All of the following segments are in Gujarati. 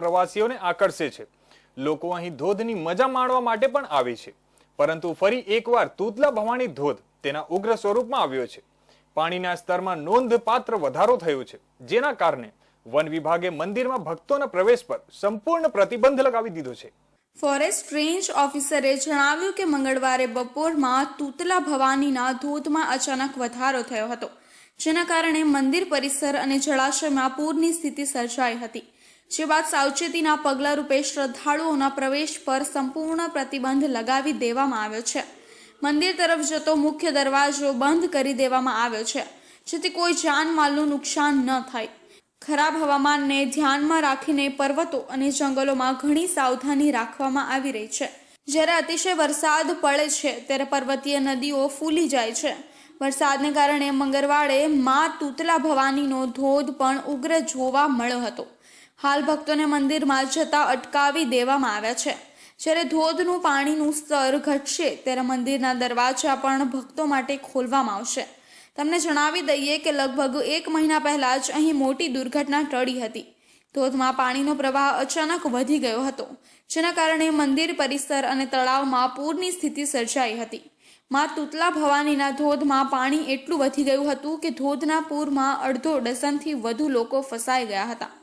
પ્રવાસીઓને આકર્ષે છે. લોકો અહીં ધોધની મજા માણવા માટે પણ આવે છે. પરંતુ ફરી એકવાર તૂતલા ભવાની ધોધ તેના ઉગ્ર સ્વરૂપમાં આવ્યો છે. પાણીના સ્તરમાં નોંધપાત્ર વધારો થયો છે, જેના કારણે વન વિભાગે મંદિરમાં ભક્તોના પ્રવેશ પર સંપૂર્ણ પ્રતિબંધ લગાવી દીધો છે. ફોરેસ્ટ રેન્જ ઓફિસરે જણાવ્યું કે મંગળવારે બપોરમાં તૂતલા ભવાનીના ધોધમાં અચાનક વધારો થયો હતો, જેના કારણે મંદિર પરિસર અને જળાશયમાં પૂરની સ્થિતિ સર્જાઈ હતી. જે બાદ સાવચેતીના પગલા રૂપે શ્રદ્ધાળુઓના પ્રવેશ પર સંપૂર્ણ પ્રતિબંધ લગાવી દેવામાં આવ્યો છે. મંદિર તરફ જતો મુખ્ય દરવાજો બંધ કરી દેવામાં આવ્યો છે, જેથી કોઈ જાનમાલનું નુકસાન ન થાય. ખરાબ હવામાનને ધ્યાનમાં રાખીને પર્વતો અને જંગલોમાં ઘણી સાવધાની રાખવામાં આવી રહી છે. જ્યારે અતિશય વરસાદ પડે છે, ત્યારે પર્વતીય નદીઓ ફૂલી જાય છે. વરસાદને કારણે મંગળવારે મા તૂતલા ભવાનીનો ધોધ પણ ઉગ્ર જોવા મળ્યો હતો. હાલ ભક્તોને મંદિરમાં જતા અટકાવી દેવામાં આવ્યા છે. જ્યારે ધોધનું પાણીનું સ્તર ઘટશે, ત્યારે મંદિરના દરવાજા પણ ભક્તો માટે ખોલવામાં આવશે. તમને જણાવી દઈએ કે લગભગ એક મહિના પહેલાં જ અહીં મોટી દુર્ઘટના ટળી હતી. ધોધમાં પાણીનો પ્રવાહ અચાનક વધી ગયો હતો, જેના કારણે મંદિર પરિસર અને તળાવમાં પૂરની સ્થિતિ સર્જાઈ હતી. માં તૂતલા ભવાનીના ધોધમાં પાણી એટલું વધી ગયું હતું કે ધોધના પૂરમાં અડધો ડઝનથી વધુ લોકો ફસાઈ ગયા હતા.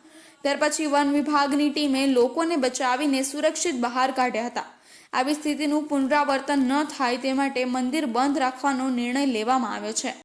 ત્યાર પછી વન વિભાગની ટીમે લોકોને બચાવીને સુરક્ષિત બહાર કાઢ્યા હતા. આવી સ્થિતિનું પુનરાવર્તન ન થાય તે માટે મંદિર બંધ રાખવાનો નિર્ણય લેવામાં આવ્યો છે.